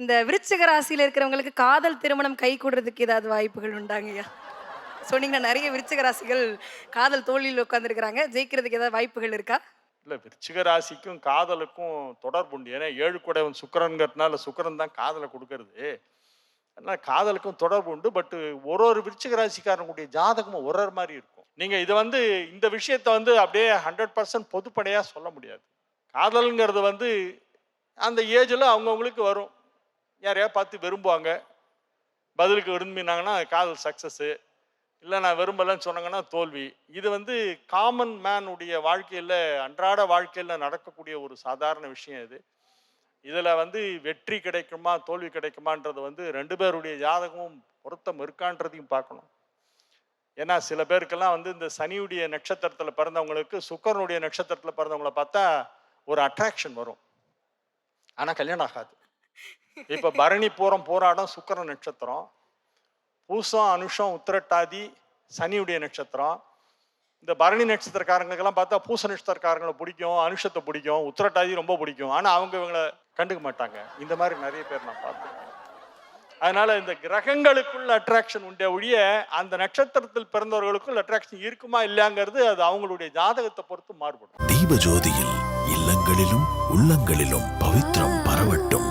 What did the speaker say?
இந்த விருச்சிக ராசியில் இருக்கிறவங்களுக்கு காதல் திருமணம் கை கூடுறதுக்கு ஏதாவது வாய்ப்புகள் உண்டாங்கய்யா சொன்னீங்கன்னா நிறைய விருச்சிக ராசிகள் காதல் தோழியில் உட்காந்துருக்கிறாங்க ஜெயிக்கிறதுக்கு ஏதாவது வாய்ப்புகள் இருக்கா? இல்லை விருச்சிக ராசிக்கும் காதலுக்கும் தொடர்பு உண்டு. ஏன்னா ஏழு குடைவன் சுக்கரன்கிறதுனால சுக்கிரன் தான் காதலை கொடுக்கறது. ஆனால் காதலுக்கும் தொடர்பு உண்டு. பட் ஒரு ஒரு விருச்சிக ராசிக்காரனுடைய ஜாதகமும் ஒரு ஒரு மாதிரி இருக்கும். நீங்கள் இதை வந்து இந்த விஷயத்தை வந்து அப்படியே ஹண்ட்ரட் பர்சன்ட் பொதுப்படையாக சொல்ல முடியாது. காதலுங்கிறது வந்து அந்த ஏஜில் அவங்கவுங்களுக்கு வரும். யாரையா பார்த்து விரும்புவாங்க. பதிலுக்கு விரும்பினாங்கன்னா காதல் சக்ஸஸ்ஸு இல்லை நான் விரும்பலைன்னு சொன்னாங்கன்னா தோல்வி. இது வந்து காமன் மேனுடைய வாழ்க்கையில் அன்றாட வாழ்க்கையில் நடக்கக்கூடிய ஒரு சாதாரண விஷயம் இது. இதில் வந்து வெற்றி கிடைக்குமா தோல்வி கிடைக்குமான்றது வந்து ரெண்டு பேருடைய ஜாதகமும் பொருத்தம் இருக்கான்றதையும் பார்க்கணும். ஏன்னா சில பேருக்கெல்லாம் வந்து இந்த சனியுடைய நட்சத்திரத்தில் பிறந்தவங்களுக்கு சுக்கரனுடைய நட்சத்திரத்தில் பிறந்தவங்கள பார்த்தா ஒரு அட்ராக்ஷன் வரும். ஆனால் கல்யாணம் ஆகாது. இப்போ பரணி பூரம் போராடம் சுக்கர நட்சத்திரம். பூசம் அனுஷம் உத்திரட்டாதி சனியுடைய நட்சத்திரம். இந்த பரணி நட்சத்திரக்காரங்களுக்கெல்லாம் பார்த்தா பூச நட்சத்திரக்காரங்களை பிடிக்கும் அனுஷத்தை பிடிக்கும் உத்திரட்டாதி ரொம்ப பிடிக்கும். ஆனால் அவங்க இவங்களை கண்டுக்க மாட்டாங்க. இந்த மாதிரி நிறைய பேர் நான் பார்த்துருக்கேன் அதனால இந்த கிரகங்களுக்குள்ள அட்ராக்ஷன் உண்டே ஒழிய அந்த நட்சத்திரத்தில் பிறந்தவர்களுக்குள் அட்ராக்ஷன் இருக்குமா இல்லையாங்கிறது அது அவங்களுடைய ஜாதகத்தை பொறுத்து மாறுபடும். தீபஜோதியில் இல்லங்களிலும் உள்ளங்களிலும் பவித்திரம் பரவட்டும்.